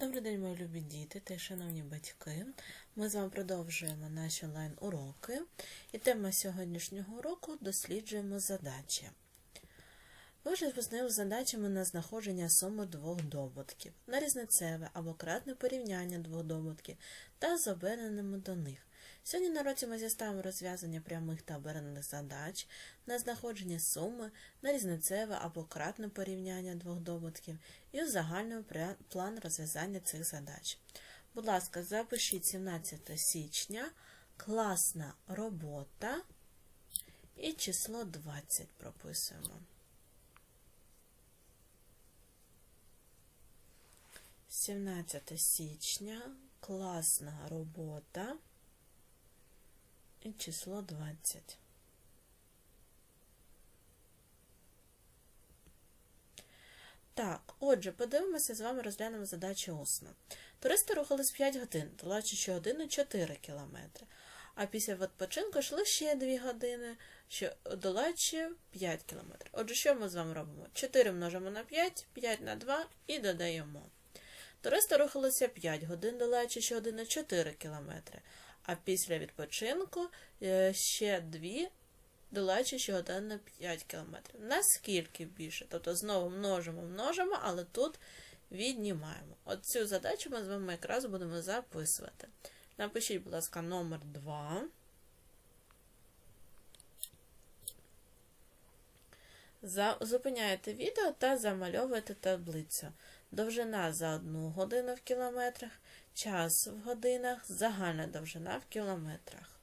Добрий день, мої любі діти та шановні батьки. Ми з вами продовжуємо наші онлайн-уроки. І тема сьогоднішнього уроку досліджуємо задачі. Ви вже познайомі задачами на знаходження суми двох добутків, на різницеве або кратне порівняння двох добутків та з до них. Сьогодні на році ми зіставимо розв'язання прямих та обернених задач на знаходження суми, на різницеве або кратне порівняння двох добутків і узагальнюємо план розв'язання цих задач. Будь ласка, запишіть 17 січня, класна робота і число 20 прописуємо. 17 січня, класна робота і число 20. Так, отже, подивимося з вами розглянемо задачу усно. Туристи рухались 5 годин, долаючи щогодину 4 кілометри. А після відпочинку йшли ще 2 години, що долаючи 5 кілометрів. Отже, що ми з вами робимо? 4 множимо на 5, 5 на 2 і додаємо. Туристи рухалися 5 годин, долаючи щогодину 4 кілометри. А після відпочинку е, ще 2, долаючи щогодину 5 кілометрів. Наскільки більше? Тобто знову множимо, множимо, але тут віднімаємо. От цю задачу ми з вами якраз будемо записувати. Напишіть, будь ласка, номер 2. За- Зупиняєте відео та замальовуєте таблицю. Довжина за одну годину в кілометрах, час в годинах, загальна довжина в кілометрах.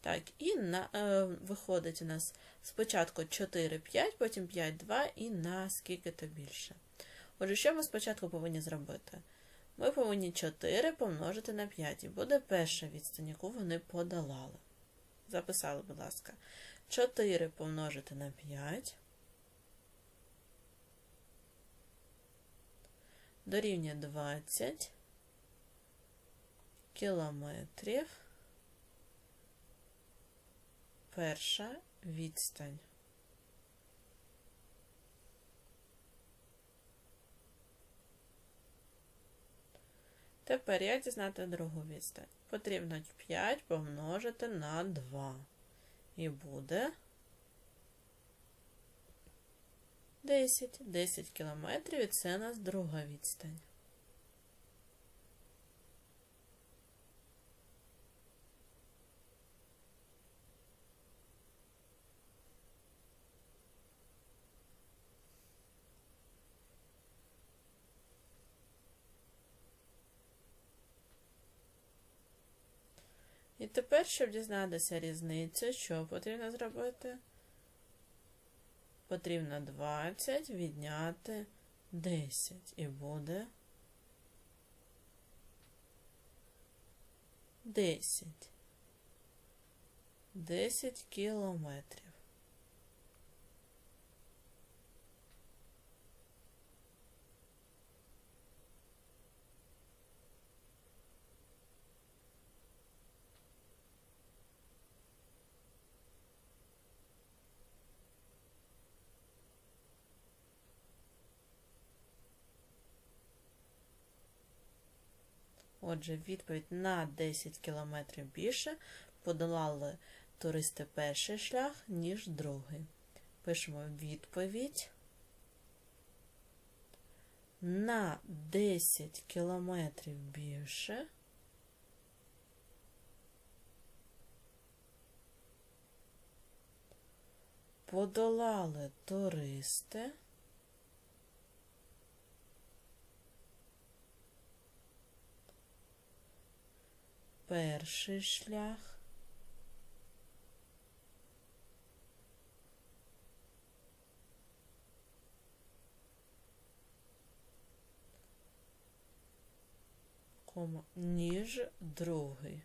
Так, і на, е, виходить у нас спочатку 4, 5, потім 5, 2 і на скільки то більше. Отже, що ми спочатку повинні зробити? Ми повинні 4 помножити на 5, і буде перша відстань, яку вони подолали. Записали, будь ласка. 4 помножити на 5. Дорівнює 20 кілометрів. Перша відстань. Тепер як дізнати другу відстань? Потрібно 5 помножити на 2. І буде 10. 10 кілометрів, і це у нас друга відстань. І тепер, щоб дізнатися різницю, що потрібно зробити? Потрібно 20 відняти 10. І буде 10. 10 кілометрів. Отже, відповідь на 10 кілометрів більше подолали туристи перший шлях, ніж другий. Пишемо відповідь. На 10 кілометрів більше подолали туристи. Перший шлях. Кома, ніж другий.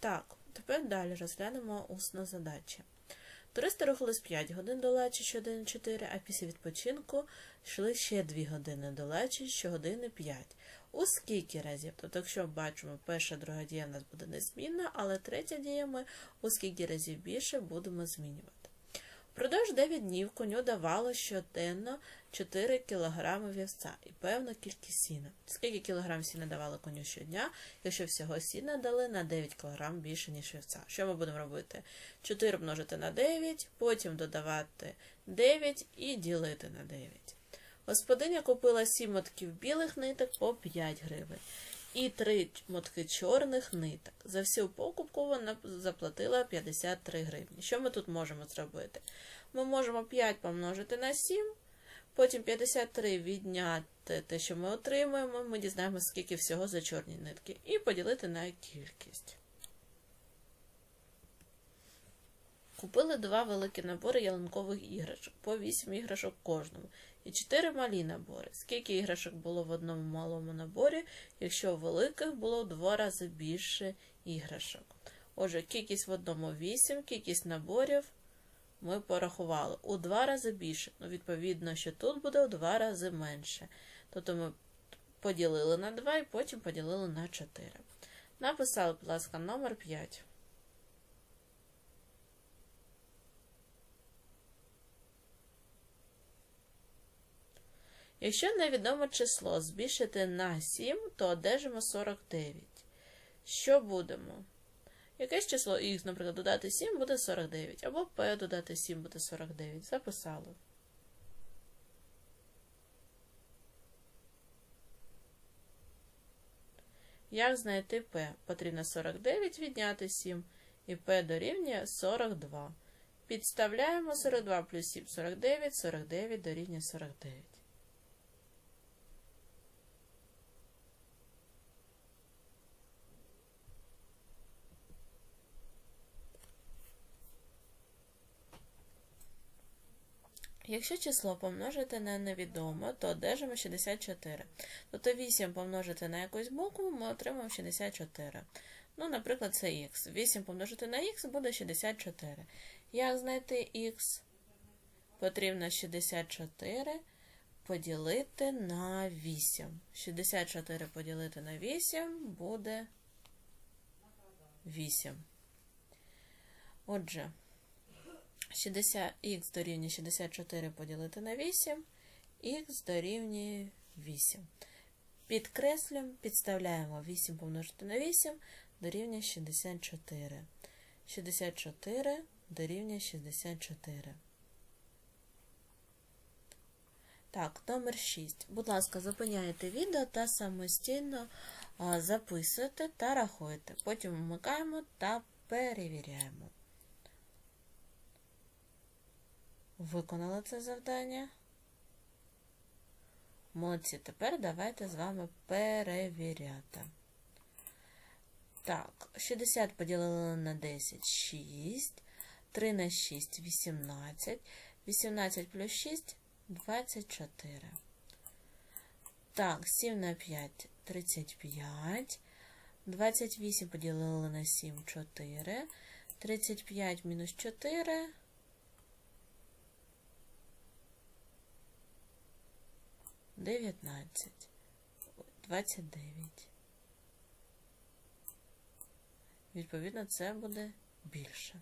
Так, Тепер далі розглянемо усну задачі. Туристи рухались 5 годин до Лачі щогодини 4, а після відпочинку йшли ще 2 години до Лачі щогодини 5. У скільки разів? Тобто, якщо бачимо, перша друга дія в нас буде незмінна, але третя дія ми у скільки разів більше будемо змінювати. Впродовж 9 днів коню давало щоденно 4 кг вівця і певна кількість сіна. Скільки кілограм сіна давали коню щодня, якщо всього сіна дали на 9 кг більше, ніж вівця. Що ми будемо робити? 4 множити на 9, потім додавати 9 і ділити на 9. Господиня купила 7 мотків білих ниток по 5 гривень і 3 мотки чорних ниток. За всю покупку вона заплатила 53 гривні. Що ми тут можемо зробити? Ми можемо 5 помножити на 7, потім 53 відняти те, що ми отримуємо, ми дізнаємося, скільки всього за чорні нитки, і поділити на кількість. Купили два великі набори ялинкових іграшок, по 8 іграшок кожному, і 4 малі набори. Скільки іграшок було в одному малому наборі, якщо в великих було в два рази більше іграшок. Отже, кількість в одному 8, кількість наборів ми порахували у два рази більше. Ну, відповідно, що тут буде у два рази менше. Тобто ми поділили на 2 і потім поділили на 4. Написали, будь ласка, номер 5. Якщо невідоме число збільшити на 7, то одержимо 49. Що будемо? Якесь число х, наприклад, додати 7 буде 49, або p додати 7 буде 49. Записали. Як знайти p? Потрібно 49 відняти 7, і p дорівнює 42. Підставляємо 42 плюс 7 49, 49 дорівнює 49. Якщо число помножити на невідоме, то одержимо 64. Тобто 8 помножити на якусь букву, ми отримаємо 64. Ну, наприклад, це х. 8 помножити на х буде 64. Як знайти х? Потрібно 64 поділити на 8. 64 поділити на 8 буде 8. Отже. 60х дорівнює 64 поділити на 8, х дорівнює 8. Підкреслюємо, підставляємо 8 помножити на 8 дорівнює 64. 64 дорівнює 64. Так, номер 6. Будь ласка, зупиняйте відео та самостійно записуйте та рахуйте. Потім вмикаємо та перевіряємо. Виконали це завдання. Молодці, тепер давайте з вами перевіряти. Так, 60 поділили на 10 6, 3 на 6 18, 18 плюс 6 24. Так, 7 на 5 35, 28 поділили на 7 4, 35 мінус 4 19, 29. Відповідно, це буде більше.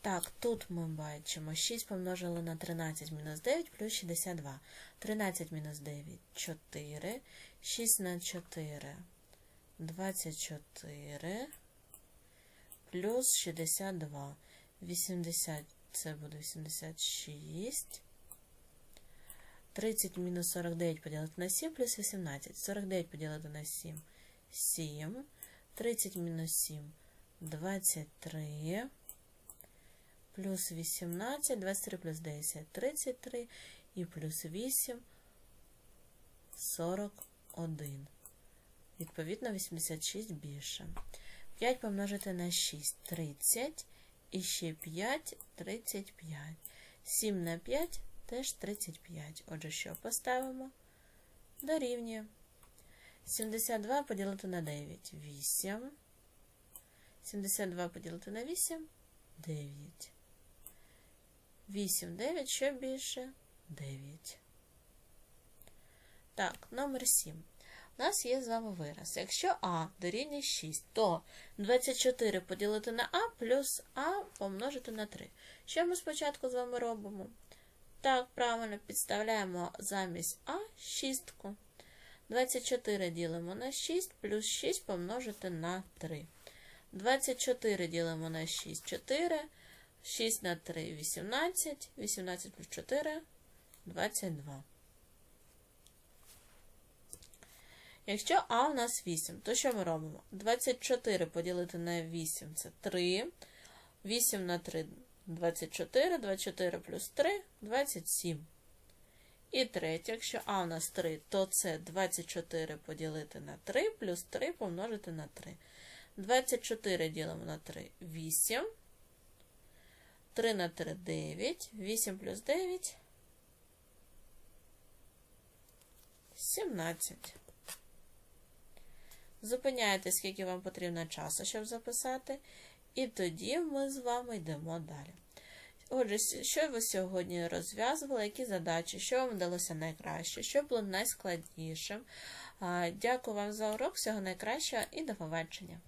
Так, тут ми бачимо 6 помножили на 13 мінус 9 плюс 62. 13 мінус 9 4. 6 на 4 24. Плюс 62. 80 це буде 86. 30 мінус 49 поділити на 7 плюс 18. 49 поділити на 7 7. 30 мінус 7 23. Плюс 18, 23 плюс 10 33 і плюс 8 41. Відповідно, 86 більше. 5 помножити на 6 30. І ще 5 35. 7 на 5 теж 35. Отже, що поставимо? Дорівнює. 72 поділити на 9 8. 72 поділити на 8 9. 8, 9, що більше? 9. Так, номер 7. У нас є з вами вираз. Якщо А дорівнює 6, то 24 поділити на А плюс А помножити на 3. Що ми спочатку з вами робимо? Так, правильно підставляємо замість А шістку. 24 ділимо на 6 плюс 6 помножити на 3. 24 ділимо на 6 4. 6 на 3 18. 18 плюс 4 22. Якщо А у нас 8, то що ми робимо? 24 поділити на 8 це 3. 8 на 3 24, 24 плюс 3 27. І третє, якщо А у нас 3, то це 24 поділити на 3 плюс 3 помножити на 3. 24 ділимо на 3 8. 3 на 3 9. 8 плюс 9 17. Зупиняйте, скільки вам потрібно часу, щоб записати. І тоді ми з вами йдемо далі. Отже, що ви сьогодні розв'язували, які задачі, що вам вдалося найкраще, що було найскладнішим. Дякую вам за урок, всього найкращого і до побачення!